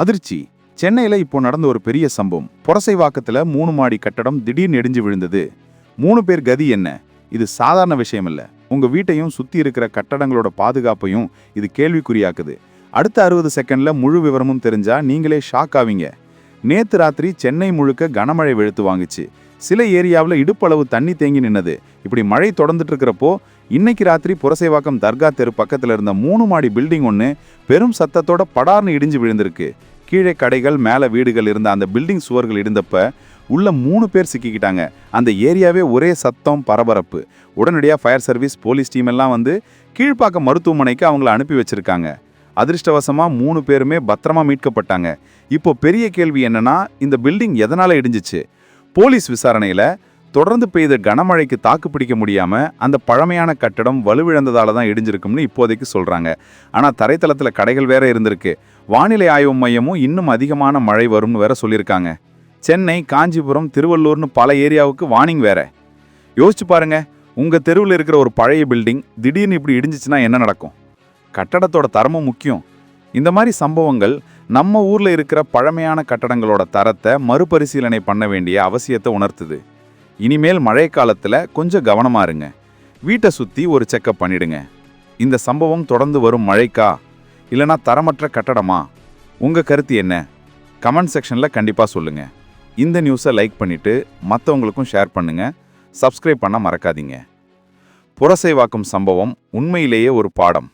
அதிர்ச்சி. சென்னையில் இப்போ நடந்த ஒரு பெரிய சம்பவம். புரசைவாக்கத்துல மூணு மாடி கட்டடம் திடீர்னு இடிஞ்சு விழுந்தது. மூணு பேர் கதி என்ன? இது சாதாரண விஷயம் இல்லை உங்கள் வீட்டையும் சுற்றி இருக்கிற கட்டடங்களோட பாதுகாப்பையும் இது கேள்விக்குறியாக்குது. அடுத்த அறுபது செகண்டில் முழு விவரமும் தெரிஞ்சால் நீங்களே ஷாக் ஆவீங்க. நேத்து ராத்திரி சென்னை முழுக்க கனமழை வெளுத்து வாங்குச்சு. சில ஏரியாவில் இடுப்பளவு தண்ணி தேங்கி நின்னது. இப்படி மழை தொடர்ந்துட்டு இருக்கிறப்போ இன்னைக்கு ராத்திரி புரசைவாக்கம் தர்கா தெரு பக்கத்தில் இருந்த மூணு மாடி பில்டிங் ஒன்று பெரும் சத்தத்தோட படார்னு இடிஞ்சு விழுந்திருக்கு. கீழே கடைகள் மேலே வீடுகள் இருந்த அந்த பில்டிங் சுவர்கள் இடிந்தப்ப உள்ள மூணு பேர் சிக்கிக்கிட்டாங்க. அந்த ஏரியாவே ஒரே சத்தம் பரபரப்பு. உடனடியாக ஃபயர் சர்வீஸ் போலீஸ் டீம் எல்லாம் வந்து கீழ்ப்பாக்கம் மருத்துவமனைக்கு அவங்கள அனுப்பி வச்சிருக்காங்க. அதிர்ஷ்டவசமாக மூணு பேருமே பத்திரமா மீட்கப்பட்டாங்க. இப்போ பெரிய கேள்வி என்னன்னா இந்த பில்டிங் எதனால் இடிஞ்சிச்சு? போலீஸ் விசாரணையில் தொடர்ந்து பெய்த கனமழைக்கு தாக்கு பிடிக்க முடியாம அந்த பழமையான கட்டடம் வலுவிழந்ததால தான் இடிஞ்சிருக்கும்னு இப்போதைக்கு சொல்றாங்க. ஆனா தரைத்தளத்துல கடைகள் வேற இருந்திருக்கு. வானிலை ஆய்வு மையமும் இன்னும் அதிகமான மழை வரும்னு வேற சொல்லியிருக்காங்க. சென்னை காஞ்சிபுரம் திருவள்ளூர்னு பல ஏரியாவுக்கு வார்னிங் வேற. யோசிச்சு பாருங்க உங்க தெருவில் இருக்கிற ஒரு பழைய பில்டிங் திடீர்னு இப்படி இடிஞ்சிச்சுன்னா என்ன நடக்கும்? கட்டடத்தோட தரமும் முக்கியம். இந்த மாதிரி சம்பவங்கள் நம்ம ஊரில் இருக்கிற பழமையான கட்டடங்களோட தரத்தை மறுபரிசீலனை பண்ண வேண்டிய அவசியத்தை உணர்த்துது. இனிமேல் மழை கொஞ்சம் கவனமா இருங்க. வீட்டை சுற்றி ஒரு செக்கப் பண்ணிடுங்க. இந்த சம்பவம் தொடர்ந்து வரும் மழைக்கா? இல்லைனா தரமற்ற கட்டடமா? உங்கள் கருத்து என்ன? கமெண்ட் செக்ஷனில் கண்டிப்பாக சொல்லுங்கள் இந்த நியூஸை லைக் பண்ணிவிட்டு மற்றவங்களுக்கும் ஷேர் பண்ணுங்கள் சப்ஸ்கிரைப் பண்ண மறக்காதீங்க. புரசைவாக்கும் சம்பவம் உண்மையிலேயே ஒரு பாடம்.